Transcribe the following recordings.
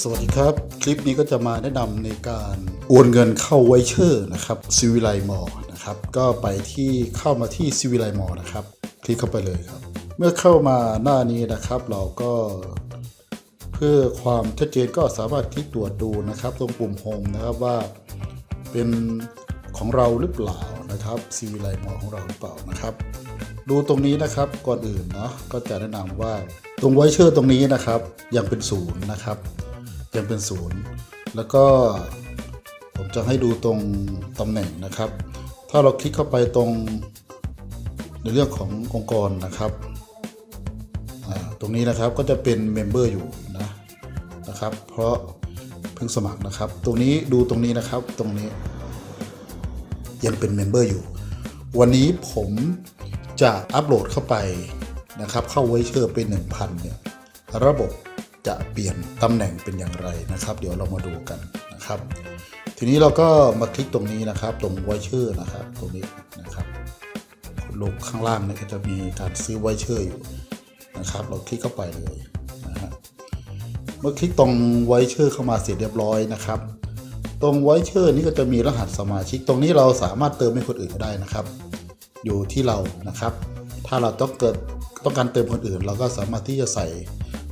สวัสดีครับ คลิปนี้ก็จะมาแนะนำในการโอนเงินเข้าไวเชอร์นะครับซิวิไลมอนะครับก็ไปที่เข้ามาที่ซิวิไลมอนะครับ คลิกเข้าไปเลยครับ เมื่อเข้ามาหน้านี้นะครับ เราก็ เพื่อความชัดเจนก็สามารถคลิกตรวจดูนะครับตรงปุ่มโฮมนะครับว่าเป็นของเราหรือเปล่านะครับซีวีไลมอของเราหรือเปล่านะครับ ดูตรงนี้นะครับก่อนอื่นเนาะก็จะแนะนำว่า ตรงไวเชอร์ตรงนี้นะครับยังเป็นศูนย์นะครับ ยังเป็นศูนย์แล้วก็ผมจะให้ดูตรงตำแหน่งนะครับ ถ้าเราคลิกเข้าไปตรงในเรื่องขององค์กรนะครับตรงนี้นะครับก็จะเป็นเมมเบอร์อยู่นะนะครับ เพราะเพิ่งสมัครนะครับ ตรงนี้ดูตรงนี้นะครับตรงนี้ยังเป็นเมมเบอร์อยู่ วันนี้ผมจะอัปโหลดเข้าไป นะครับเข้าไวเชอร์เป็น 1,000เนี่ยระบบจะเปลี่ยนตำแหน่งเป็นอย่างไรนะครับ เดี๋ยวเรามาดูกันนะครับ ทีนี้เราก็มาคลิกตรงนี้นะครับ ตรงไวเชอร์นะครับตรงนี้นะครับลงข้างล่างเนี่ยก็จะมีการซื้อไวเชอร์อยู่นะครับ เราคลิกเข้าไปเลยนะฮะเมื่อคลิกตรงไวเชอร์เข้ามาเสร็จเรียบร้อยนะครับ ตรงไวเชอร์นี่ก็จะมีรหัสสมาชิก ตรงนี้เราสามารถเติมให้คนอื่นได้นะครับ อยู่ที่เรานะครับ ถ้าเราต้องเกิด ต้องการเติมคนอื่น เราก็สามารถที่จะใส่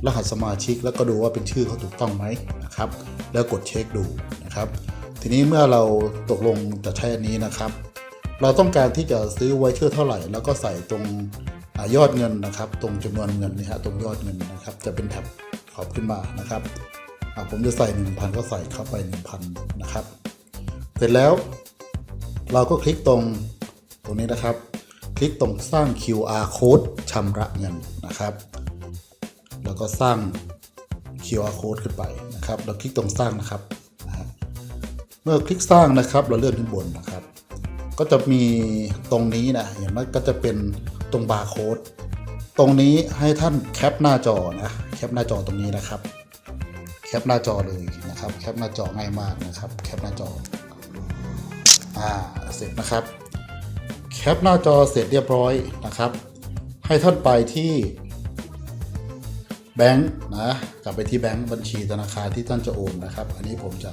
รหัสสมาชิก แล้วก็ดูว่าเป็นชื่อเขาถูกต้องไหมนะครับ แล้วกดเช็คดูนะครับ ทีนี้เมื่อเราตกลงจะใช้อันนี้นะครับ เราต้องการที่จะซื้อไวเชอร์เท่าไหร่ แล้วก็ใส่ตรงอยอดเงินนะครับ ตรงจำนวนเงินนี่ฮะตรงยอดเงินนะครับ จะเป็นแท็บขอบขึ้นมานะครับผมจะใส่ 1,000 ก็ใส่เข้าไป 1,000 นะครับ เสร็จแล้วเราก็คลิกตรงตรงนี้นะครับ ลิกตรงสร้าง QR code ชำระเงินนะครับ แล้วก็สร้าง QR code ขึ้นไปนะครับเราคลิกตรงสร้างนะครับ เมื่อคลิกสร้างนะครับ เราเลื่อนขึ้นบนนะครับ ก็จะมีตรงนี้นะเห็นไหมก็จะเป็นตรงบาร์โค้ดตรงนี้ให้ท่านแคปหน้าจอนะแคปหน้าจอตรงนี้นะครับ แคปหน้าจอเลยนะครับ แคปหน้าจอง่ายมากนะครับ แคปหน้าจออ่าเสร็จนะครับ แคปหน้าจอเสร็จเรียบร้อยนะครับ ให้ท่านไปที่แบงค์นะกลับไปที่แบงค์บัญชีธนาคารที่ท่านจะโอนนะครับ อันนี้ผมจะ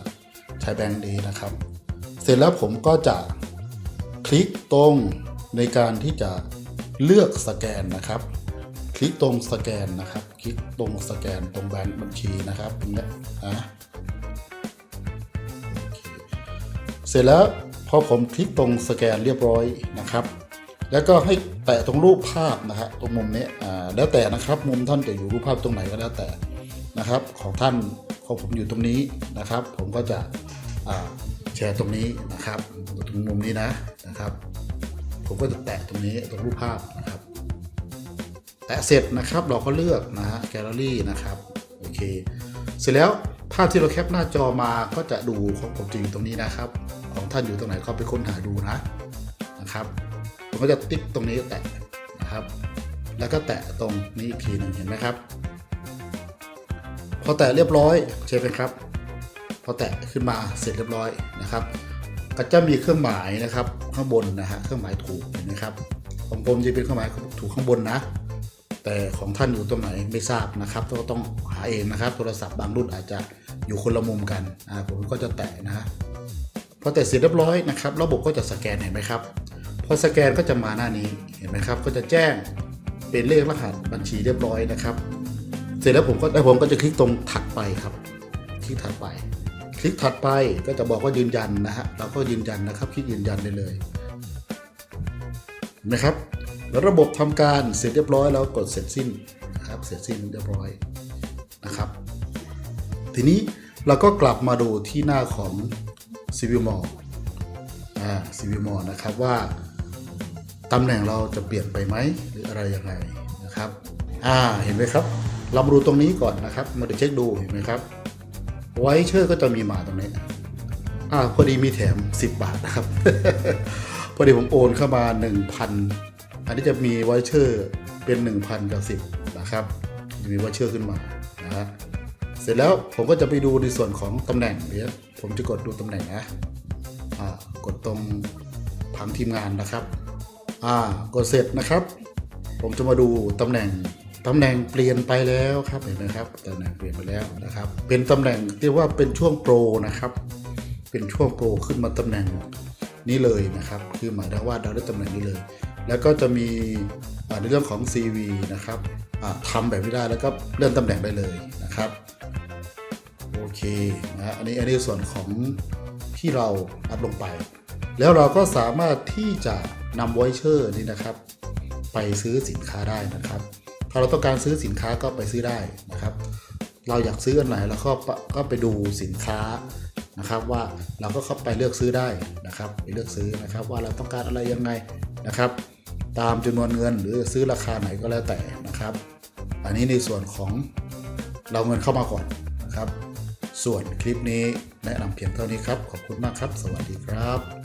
ใช้แบงค์นี้นะครับ เสร็จแล้วผมก็จะคลิกตรงในการที่จะเลือกสแกนนะครับ คลิกตรงสแกนนะครับ คลิกตรงสแกนตรงแบงค์บัญชีนะครับตรงเนี้ยนะเสร็จแล้ว พอผมคลิกตรงสแกนเรียบร้อยนะครับ แล้วก็ให้แตะตรงรูปภาพนะฮะตรงมุมนี้แล้วแต่นะครับมุมท่านจะอยู่รูปภาพตรงไหนก็แล้วแต่นะครับ ของท่านของผมอยู่ตรงนี้นะครับ ผมก็จะแชร์ตรงนี้นะครับตรงมุมนี้นะนะครับ ผมก็จะแตะตรงนี้ตรงรูปภาพนะครับ แตะเสร็จนะครับเราก็เลือกนะฮะแกลเลอรี่นะครับโอเค เสร็จแล้ว ภาพที่เราแคปหน้าจอมาก็จะดูของผมจริงตรงนี้นะครับ ของท่านอยู่ตรงไหนก็ไปค้นหาดูนะนะครับผมก็จะติ๊กตรงนี้แตะนะครับ แล้วก็แตะตรงนี้อีกทีหนึ่งเห็นไหมครับ พอแตะเรียบร้อยใช่ไหมครับ พอแตะขึ้นมาเสร็จเรียบร้อยนะครับ ก็จะมีเครื่องหมายนะครับข้างบนนะฮะเครื่องหมายถูกเห็นไหมครับของผมจะเป็นเครื่องหมายถูกข้างบนนะแต่ของท่านอยู่ตรงไหนไม่ทราบนะครับก็ต้องหาเองนะครับ โทรศัพท์บางรุ่นอาจจะ อยู่คนละมุมกันอ่าผมก็จะแตะนะฮะพอแตะเสร็จเรียบร้อยนะครับ ระบบก็จะสแกนเห็นไหมครับพอสแกนก็จะมาหน้านี้เห็นไหมครับ ก็จะแจ้งเป็นเลขรหัสบัญชีเรียบร้อยนะครับ เสร็จแล้วผมก็แล้วผมก็จะคลิกตรงถัดไปครับ คลิกถัดไป คลิกถัดไปก็จะบอกว่ายืนยันนะฮะเราก็ยืนยันนะครับคลิกยืนยันได้เลยเห็นะครับแล้วระบบทำการเสร็จเรียบร้อยแล้วกดเสร็จสิ้นนะครับ เสร็จสิ้นเรียบร้อยนะครับ ทีนี้เราก็กลับมาดูที่หน้าของ Civil m a l อ่า Civil m a l นะครับว่าตำแหน่งเราจะเปลี่ยนไปไหมหรืออะไรยังไงนะครับอ่าเห็นไหมครับ เรามาดูตรงนี้ก่อนนะครับมาดูเช็คดูเห็นไหมครับไวเชอร์ก็จะมีมาตรงนี้อ่าพอดีมีแถม 10 บาทนะครับ พอดีผมโอนเข้ามา 1,000 อันนี้จะมีไวเชอร์เป็น 1,000 กับ 10 นะครับ จะมีไวเชอร์ขึ้นมานะฮะ สร็จแล้วผมก็จะไปดูในส่วนของตำแหน่งเดี๋ยวผมจะกดดูตำแหน่งนะอ่ากดตรงผังทีมงานนะครับอ่ากดเสร็จนะครับ ผมจะมาดูตำแหน่งตำแหน่งเปลี่ยนไปแล้วครับเห็นไหมครับตำแหน่งเปลี่ยนไปแล้วนะครับ เป็นตำแหน่งที่ว่าเป็นช่วงโปรนะครับ เป็นช่วงโปรขึ้นมาตำแหน่งนี้เลยนะครับ คือหมายถึงว่าเราได้ตำแหน่งนี้เลย แล้วก็จะมีในเรื่องของ CV นะครับอ่าทำแบบนี้ได้แล้วก็เลื่อนตำแหน่งได้เลยนะครับ เคนะอันนี้อันนี้ส่วนของที่เราอัพลงไป แล้วเราก็สามารถที่จะนำไวเชอร์นี่นะครับ ไปซื้อสินค้าได้นะครับ ถ้าเราต้องการซื้อสินค้าก็ไปซื้อได้นะครับ เราอยากซื้ออันไหนเราก็ก็ไปดูสินค้านะครับว่าเราก็เข้าไปเลือกซื้อได้นะครับไปเลือกซื้อนะครับว่าเราต้องการอะไรยังไงนะครับ ตามจำนวนเงินหรือซื้อราคาไหนก็แล้วแต่นะครับ อันนี้ในส่วนของเราเงินเข้ามาก่อนนะครับ ส่วนคลิปนี้แนะนำเพียงเท่านี้ครับ ขอบคุณมากครับ สวัสดีครับ